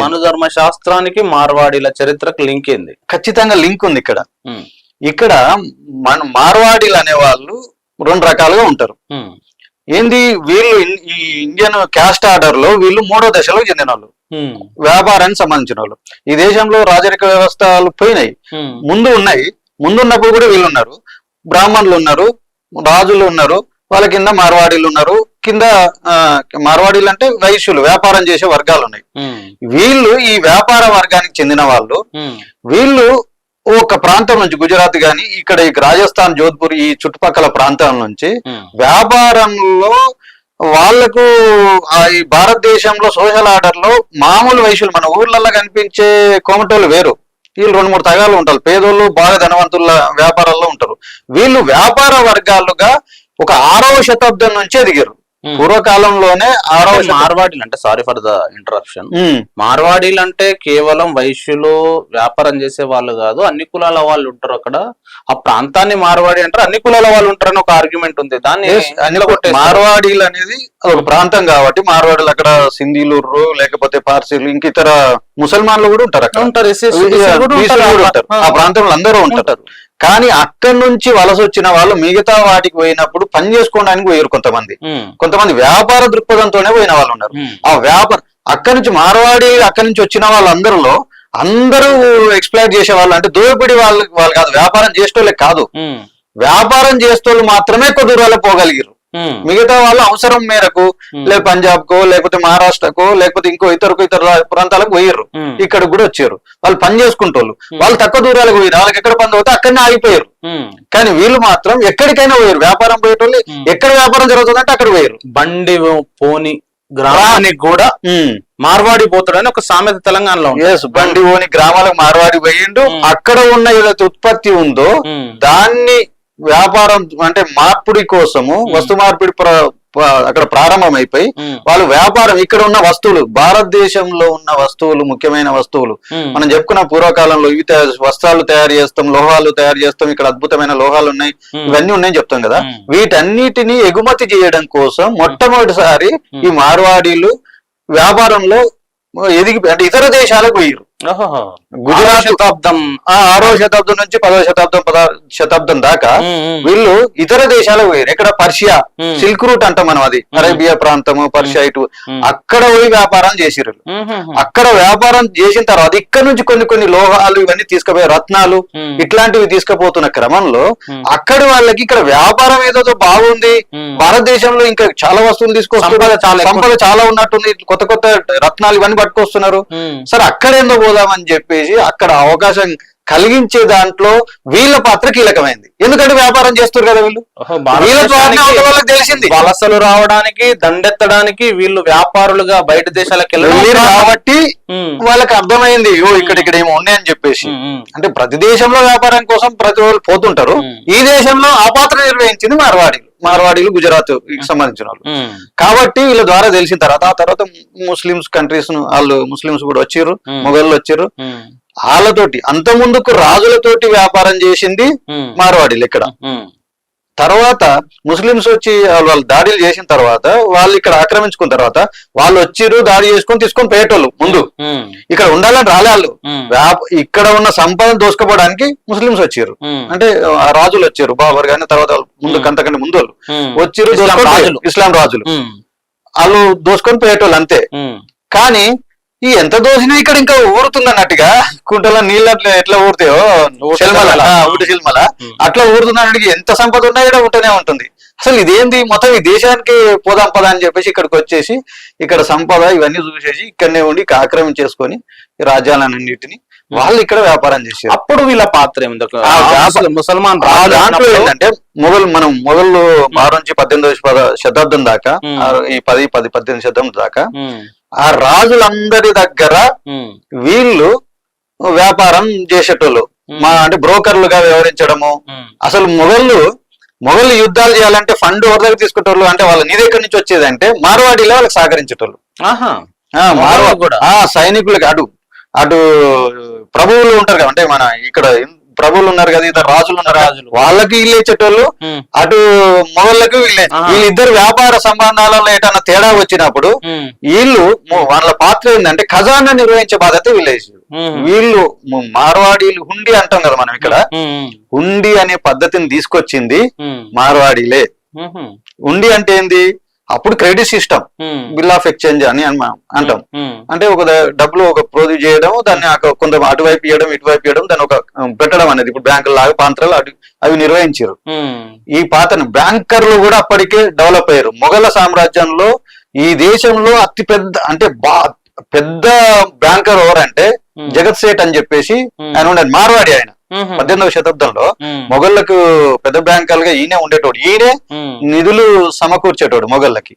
పడింది మనుధర్మ శాస్త్రానికి మార్వాడీల చరిత్రకు లింక్ ఏంది? ఖచ్చితంగా లింక్ ఉంది ఇక్కడ. ఇక్కడ మన మార్వాడీలు అనే వాళ్ళు రెండు రకాలుగా ఉంటారు. ఏంది? వీళ్ళు ఈ ఇండియన్ క్యాస్ట్ ఆర్డర్లో వీళ్ళు మూడో దశలో చెందిన వాళ్ళు వ్యాపారానికి సంబంధించిన వాళ్ళు ఈ దేశంలో రాజరిక వ్యవస్థలు పోయినాయి. ముందు ఉన్నాయి. ముందు ఉన్నప్పుడు కూడా వీళ్ళు ఉన్నారు. బ్రాహ్మణులు ఉన్నారు. రాజులు ఉన్నారు. వాళ్ళ కింద మార్వాడీలు ఉన్నారు. కింద మార్వాడీలు అంటే వైశ్యులు వ్యాపారం చేసే వర్గాలు ఉన్నాయి వీళ్ళు ఈ వ్యాపార వర్గానికి చెందిన వాళ్ళు. వీళ్ళు ఒక ప్రాంతం నుంచి గుజరాత్ గాని ఇక్కడ ఈ రాజస్థాన్ జోధ్పూర్ ఈ చుట్టుపక్కల ప్రాంతాల నుంచి వ్యాపారంలో వాళ్ళకు ఆ ఈ భారతదేశంలో సోషల్ ఆర్డర్లో మామూలు వయసులు మన ఊర్లలో కనిపించే కోమటోళ్ళు వేరు. వీళ్ళు రెండు మూడు తగాలు ఉంటారు. పేదోళ్ళు బాగా ధనవంతుల వ్యాపారాల్లో ఉంటారు. వీళ్ళు వ్యాపార వర్గాలుగా ఒక ఆరవ శతాబ్దం నుంచి ఎదిగారు. పూర్వకాలంలోనే ఆరవ అంటే శతాబ్దం మార్వాడీలు అంటే సారీ ఫర్ ద ఇంటరప్షన్ మార్వాడీలు అంటే కేవలం వైశ్యులు వ్యాపారం చేసే వాళ్ళు కాదు అన్ని కులాల వాళ్ళు ఉంటారు అక్కడ. ఆ ప్రాంతాన్ని మార్వాడి అంటారు అన్ని కులాల వాళ్ళు ఉంటారని ఒక ఆర్గ్యుమెంట్ ఉంది. దాన్ని? మార్వాడీలు అనేది ఒక ప్రాంతం కాబట్టి మార్వాడీలు అక్కడ సింధీలు లేకపోతే పార్సీలు ఇంక ఇతర ముసల్మాన్లు కూడా ఉంటారు అక్కడ. ఉంటారు. ఆ, ప్రాంతంలో అందరూ ఉంటారు. కానీ అక్కడి నుంచి వలస వచ్చిన వాళ్ళు మిగతా వాటికి పోయినప్పుడు పని చేసుకోవడానికి పోయారు కొంతమంది. కొంతమంది వ్యాపార దృక్పథంతోనే పోయిన వాళ్ళు ఉన్నారు ఆ వ్యాపార అక్కడి నుంచి మార్వాడి అక్కడి నుంచి వచ్చిన వాళ్ళందరిలో అందరూ ఎక్స్ప్లైట్ చేసే వాళ్ళు అంటే దోపిడి వాళ్ళు వాళ్ళు కాదు వ్యాపారం చేసేటోళ్ళే కాదు. వ్యాపారం చేసేటోళ్ళు మాత్రమే కొద్ది దూరాలు పోగలిగారు మిగతా వాళ్ళు అవసరం మేరకు ఉమ్, లేదు పంజాబ్ కో లేకపోతే మహారాష్ట్రకో లేకపోతే ఇంకో ఇతరకు ఇతర ప్రాంతాలకు పోయారు ఉమ్, ఇక్కడ కూడా వచ్చారు. వాళ్ళు పని చేసుకుంటోళ్ళు. వాళ్ళు తక్కువ దూరాలకు పోయారు వాళ్ళకి ఎక్కడ పని అవుతే అక్కడనే ఆగిపోయారు. కానీ వీళ్ళు మాత్రం ఎక్కడికైనా పోయారు వ్యాపారం పోయేటోళ్ళు. ఎక్కడ వ్యాపారం జరుగుతుందంటే అక్కడ పోయారు బండి పోని గ్రామానికి కూడా మార్వాడి పోతాడని ఒక సామెత తెలంగాణలో ఉంది ఎస్ బండి ఓని గ్రామాలకు మార్వాడి పోయిండు. అక్కడ ఉన్న ఏదైతే ఉత్పత్తి ఉందో దాన్ని వ్యాపారం అంటే మార్పిడి కోసము వస్తు మార్పిడి అక్కడ ప్రారంభమైపోయి వాళ్ళు వ్యాపారం ఇక్కడ ఉన్న వస్తువులు భారతదేశంలో ఉన్న వస్తువులు ముఖ్యమైన వస్తువులు. మనం చెప్పుకున్న పూర్వకాలంలో ఇవి వస్త్రాలు తయారు చేస్తాం లోహాలు తయారు చేస్తాం ఇక్కడ అద్భుతమైన లోహాలు ఉన్నాయి ఇవన్నీ ఉన్నాయని చెప్తాం కదా. వీటన్నిటిని ఎగుమతి చేయడం కోసం మొట్టమొదటిసారి ఈ మార్వాడీలు వ్యాపారంలో ఎదిగి అంటే ఇతర దేశాలకు పోయారు. గుజరాత్ శతాబ్దం ఆ ఆరో శతాబ్దం నుంచి పదో శతాబ్దం పదహారు శతాబ్దం దాకా వీళ్ళు ఇతర దేశాలకు పోయారు. ఎక్కడ పర్షియా సిల్క్ రూట్ అంటాం మనం అది. అరేబియా ప్రాంతము పర్షియా ఇటు. అక్కడ పోయి వ్యాపారం ఉమ్, అక్కడ వ్యాపారం చేసిన తర్వాత ఇక్కడ నుంచి కొన్ని కొన్ని లోహాలు ఇవన్నీ తీసుకుపోయే రత్నాలు ఇట్లాంటివి తీసుకుపోతున్న క్రమంలో అక్కడి వాళ్ళకి ఇక్కడ వ్యాపారం ఏదో బాగుంది. భారతదేశంలో ఇంకా చాలా వస్తువులు తీసుకొస్తున్నారు. సంపద చాలా ఎక్కువ. సంపద చాలా ఉన్నట్టుంది. కొత్త కొత్త రత్నాలు ఇవన్నీ పట్టుకొస్తున్నారు. సరే అక్కడేందో పోదామని చెప్పేసి అక్కడ అవకాశం కలిగించే దాంట్లో వీళ్ళ పాత్ర కీలకమైంది. ఎందుకంటే వ్యాపారం చేస్తారు కదా వీళ్ళు? తెలిసింది. వలసలు రావడానికి దండెత్తడానికి వీళ్ళు వ్యాపారులుగా బయట దేశాలకు వెళ్ళిరు కాబట్టి వాళ్ళకి అర్థమైంది ఓ ఇక్కడ ఇక్కడ ఏమో ఉన్నాయని చెప్పేసి. అంటే ప్రతి దేశంలో వ్యాపారం కోసం ప్రతి వాళ్ళు పోతుంటారు. ఈ దేశంలో ఆ పాత్ర నిర్వహించింది మార్వాడీలు. మార్వాడీలు గుజరాత్ సంబంధించిన వాళ్ళు. కాబట్టి వీళ్ళ ద్వారా తెలిసిన తర్వాత ఆ తర్వాత ముస్లిమ్స్ కంట్రీస్ వాళ్ళు ముస్లిమ్స్ కూడా వచ్చారు. మొఘళ్ళు వచ్చారు. వాళ్ళతోటి అంత ముందుకు రాజులతోటి వ్యాపారం చేసింది మార్వాడీలు ఇక్కడ. తర్వాత ముస్లిమ్స్ వచ్చి వాళ్ళు దాడులు చేసిన తర్వాత వాళ్ళు ఇక్కడ ఆక్రమించుకున్న తర్వాత వాళ్ళు వచ్చిర్రు దాడి చేసుకొని తీసుకొని పోయేటోళ్ళు ముందు. ఇక్కడ ఉండాలని రాలే వాళ్ళు. ఇక్కడ ఉన్న సంపద దోసుకోవడానికి ముస్లిమ్స్ వచ్చారు అంటే ఆ రాజులు వచ్చారు బాబర్ గాని తర్వాత ముందు అంతకంటే ముందు వాళ్ళు ఉమ్, వచ్చిర్రు ఇస్లాం రాజులు. వాళ్ళు దోసుకొని పోయేటోళ్ళు అంతే. కానీ ఈ ఎంత దోసినా ఇక్కడ ఇంకా ఊరుతుంది అన్నట్టుగా కుంటలో నీళ్ళు అట్లా ఎట్లా ఊరుతాయో? ఊట శిల్మల శిల్మల. ఊటి శిల్మల. ఉమ్. అట్లా ఊరుతుంది అన్నట్టుగా ఎంత సంపద ఉన్నా ఇక్కడ ఉంటూనే ఉంటుంది. అసలు ఇదేంది? మొత్తం ఈ దేశానికి పోదాం పదా అని చెప్పేసి ఇక్కడికి వచ్చేసి ఇక్కడ సంపద ఇవన్నీ చూసేసి ఇక్కడనే ఉండి ఆక్రమించేసుకొని రాజ్యాలన్నింటిని వాళ్ళు ఇక్కడ వ్యాపారం చేశారు. అప్పుడు వీళ్ళ పాత్ర ముసల్- ముసల్మాన్ దాంట్లో ఏంటంటే మొఘల్ మనం మొఘళ్ళు ఆరు నుంచి పద్దెనిమిది పద- శతాబ్దం దాకా ఈ పది పది పద్దెనిమిది శతాబ్దం దాకా ఆ రాజులందరి దగ్గర వీళ్ళు వ్యాపారం చేసేటోళ్ళు. మా అంటే బ్రోకర్లుగా వ్యవహరించడము. అసలు మొఘళ్ళు మొఘళ్ళు యుద్ధాలు చేయాలంటే ఫండ్ ఎవరి దగ్గర తీసుకునేటోళ్ళు? అంటే వాళ్ళ నీ దగ్గర నుంచి వచ్చేదంటే మార్వాడీలో వాళ్ళకి సహకరించేటోళ్ళు. కూడా. ఆ సైనికులకి అటు అటు ప్రభువులు ఉంటారు కదా అంటే మన ఇక్కడ ప్రభువులు ఉన్నారు కదా ఇద్దరు రాజులు ఉన్నారు. వాళ్ళకి వీళ్ళు ఇచ్చేటోళ్ళు అటు మొగళ్ళకు. వీళ్ళిద్దరు వ్యాపార సంబంధాలలో ఏటన్నా తేడా వచ్చినప్పుడు వీళ్ళు వాళ్ళ పాత్ర ఏంటంటే ఖజానా నిర్వహించే బాధ్యత వీళ్ళేసి. వీళ్ళు మార్వాడీలు హుండి అంటాం కదా మనం ఇక్కడ. హుండి అనే పద్ధతిని తీసుకొచ్చింది మార్వాడీలే. ఉమ్, హుండి అంటే ఏంది? అప్పుడు credit system bill of exchange అని అంటాం. అంటే ఒక డబ్బులు ఒక ప్రొడ్యూస్ చేయడం దాన్ని కొంత అటువైపు ఇవ్వడం ఇటువైపు ఇవ్వడం దాన్ని ఒక పెట్టడం అనేది. ఇప్పుడు బ్యాంకుల లాగా పాంత్రలు అటు అవి నిర్వహించారు ఈ పాతను బ్యాంకర్లు కూడా అప్పటికే డెవలప్ అయ్యారు. మొఘల సామ్రాజ్యంలో ఈ దేశంలో అతి పెద్ద అంటే బా పెద్ద బ్యాంకర్ ఎవరంటే జగత్ సేట్ అని చెప్పేసి ఆయన ఉండే మార్వాడి ఆయన. పద్దెనిమిదవ శతాబ్దంలో మొఘళ్ళకు పెద్ద బ్యాంకర్లుగా ఈయనే ఉండేటోడు. ఈయనే. నిధులు సమకూర్చేటోడు మొఘళ్ళకి